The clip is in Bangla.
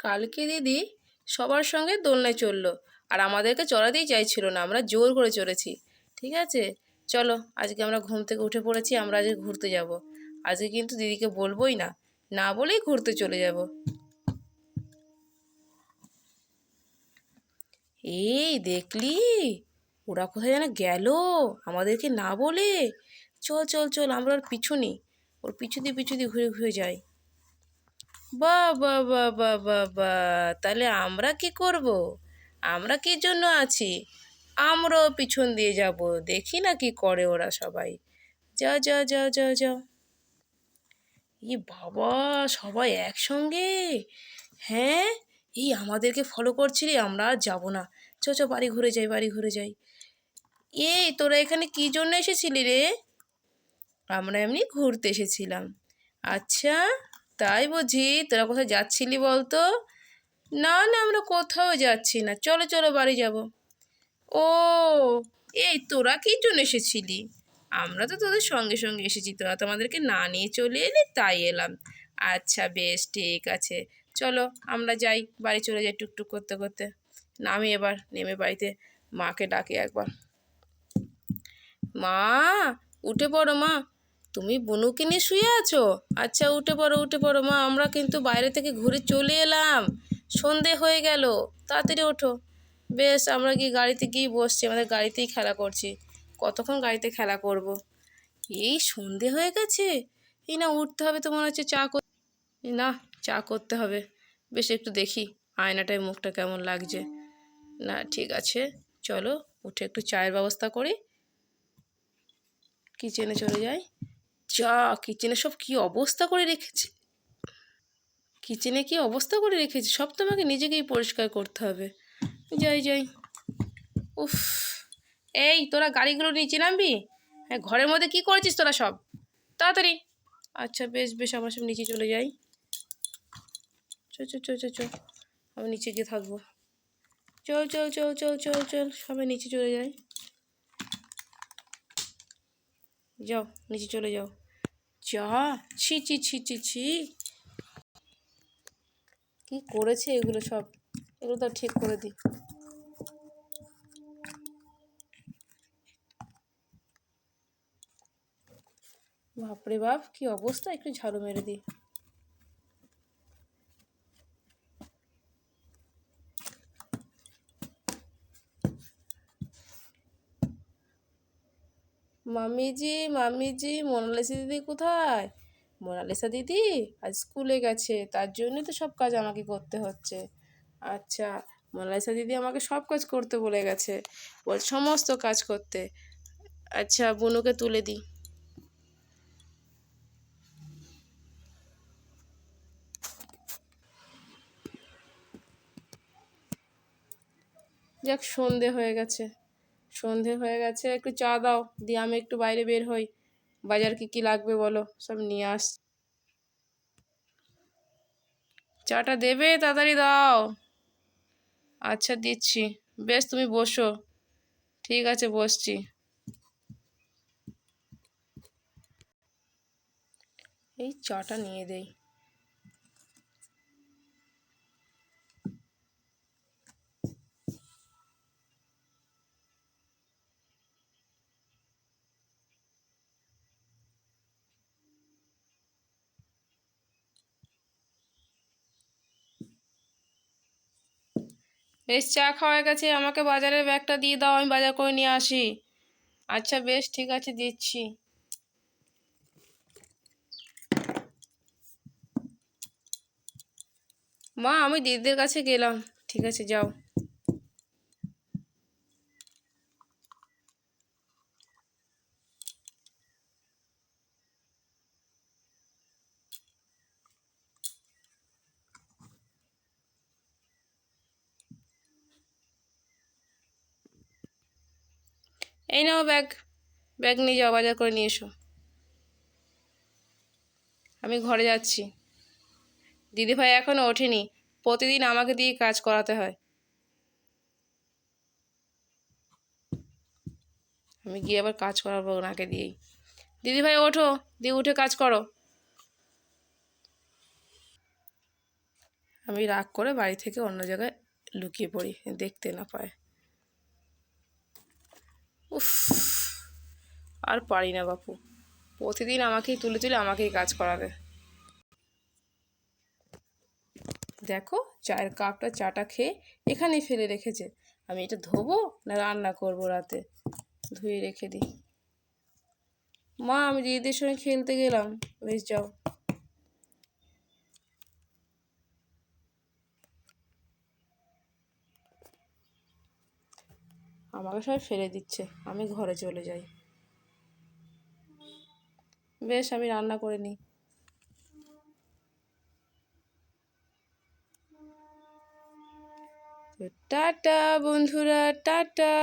কালকে দিদি সবার সঙ্গে দোলনায় চলল। আর আমাদেরকে চড়াতেই চাইছিল না, আমরা জোর করে চড়েছি। ঠিক আছে? চলো, আজকে আমরা ঘুম থেকে উঠে পড়েছি, আমরা আজকে ঘুরতে যাব। আজকে কিন্তু দিদিকে বলবোই না না বলেই ঘুরতে চলে যাব। এই দেখলি? ওরা কোথায় যেন গেল? আমাদেরকে না বলে? চল চল চল, আমরা ওর পিছু নিই। ওর পিছু দিয়ে পিছু দিয়ে ঘুরে ঘুরে যাই। বা বা বা বা বা বা তাহলে আমরা কি করব? আমরা কি জন্য আছি? আমরাও পিছন দিয়ে যাব, দেখি না কি করে ওরা সবাই। যা যা যা যা যা। ই বাবা, সবাই একসঙ্গে? হ্যাঁ? এই আমাদেরকে ফলো করছিলি, আমরা আর যাব না। চ চ, বাড়ি ঘুরে যাই, বাড়ি ঘুরে যাই। এই, তোরা এখানে কি জন্য এসেছিলি রে? আমরা এমনি ঘুরতে এসেছিলাম। আচ্ছা। তাই বুঝি? তোরা কোথায় যাচ্ছিলি বলতো? না না, আমরা কোথাও যাচ্ছি না। চলো চলো, বাড়ি যাব। ও, এই তোরা কী জন্য এসেছিলি? আমরা তো তোদের সঙ্গে সঙ্গে এসেছি। তোরা তো আমাদেরকে না নিয়ে চলে এলি, তাই এলাম। আচ্ছা বেশ, ঠিক আছে। চলো, আমরা যাই। বাড়ি চলে যাই টুকটুক করতে করতে। নামি এবার, নেমে বাড়িতে। মাকে ডাকি একবার। মা, উঠে পড়ো মা। তুমি বনুকে নিয়ে শুয়ে আছো? আচ্ছা উঠে পড়ো উঠে পড়ো। মা, আমরা কিন্তু বাইরে থেকে ঘুরে চলে এলাম। সন্ধে হয়ে গেল। তাড়াতাড়ি ওঠো। বেশ, আমরা কি গাড়িতে গিয়ে বসছি। আমাদের গাড়িতেই খেলা করছি। কতক্ষণ গাড়িতে খেলা করব। এই সন্ধে হয়ে গেছে। এই না, উঠতে হবে তো মনে হচ্ছে চা কর না, চা করতে হবে। বেশ, একটু দেখি আয়নাটায় মুখটা কেমন লাগছে। না, ঠিক আছে। চলো, উঠে একটু চায়ের ব্যবস্থা করি। কিচেনে চলে যাই। যা কিচেনে সব কি অবস্থা করে রেখেছে? কিচেনে কি অবস্থা করে রেখেছে? সব তোমাকে নিজেকেই পরিষ্কার করতে হবে। যাই যাই। উফ, এই তোরা গাড়িগুলো নিচে নামবি? হ্যাঁ ঘরের মধ্যে কি করেছিস তোরা সব? তাড়াতাড়ি। আচ্ছা বেশ বেশ, আমার সব নিচে চলে যাই। চল চল চল চল চল আমি নিচে গিয়ে থাকব। চল চল চল চল চল চল, সবাই নিচে চলে যাই। যাও, নিচে চলে যাও। যা ছি ছি ছি ছি ছি। কি করেছে এগুলো সব? এগুলো তো ঠিক করে দিই বাপরে বাপ, কি অবস্থা? একটু ঝাড়ু মেরে দিই মামিজি মামিজি, মোনালিসা দিদি কোথায়? মোনালিসা দিদি আজ স্কুলে গেছে, তার জন্যই তো সব কাজ আমাকে করতে হচ্ছে। আচ্ছা মোনালিসা দিদি আমাকে সব কাজ করতে বলে গেছে, বল সমস্ত কাজ করতে। আচ্ছা বুনুকে তুলে দিই। যাক, সন্ধে হয়ে গেছে। সন্ধে হয়ে গেছে, একটু চা দাও, দিয়ে আমি একটু বাইরে বের হই। বাজার কি কি লাগবে বলো, সব নিয়ে আস। চাটা দেবে? তাড়াতাড়ি দাও। আচ্ছা দিচ্ছি। বেশ, তুমি বসো। ঠিক আছে, বসছি। এই চাটা নিয়ে দেই। বেশ চা খাওয়া গেছে, আমাকে বাজারের ব্যাগটা দিয়ে দাও, আমি বাজার করে নিয়ে আসি। আচ্ছা বেশ, ঠিক আছে, দিচ্ছি। মা, আমি দিদিদের কাছে গেলাম। ঠিক আছে, যাও। এই নাও ব্যাগ। ব্যাগ নিয়ে যাও, বাজার করে নিয়ে এসো। আমি ঘরে যাচ্ছি। দিদিভাই এখনও ওঠেনি। প্রতিদিন আমাকে দিয়ে কাজ করাতে হয়। আমি গিয়ে আবার কাজ করাবো ওনাকে দিয়েই। দিদিভাই, ওঠো। দিয়ে উঠে কাজ করো। আমি রাগ করে বাড়ি থেকে অন্য জায়গায় লুকিয়ে পড়ি, দেখতে না পায়। উফ, আর পারি না বাপু। প্রতিদিন আমাকেই তুলে তুলে আমাকেই কাজ করাবে। দেখো, চায়ের কাপটা চাটা খেয়ে এখানেই ফেলে রেখেছে। আমি এটা ধোবো না রান্না করব রাতে? ধুয়ে রেখে দিই। মা, আমি দিদিদের সঙ্গে খেলতে গেলাম। বেশ, যাও। আমাকে সবাই ফেলে দিচ্ছে, আমি ঘরে চলে যাই। বেশ, আমি রান্না করে নিই। টাটা, বন্ধুরা, টাটা।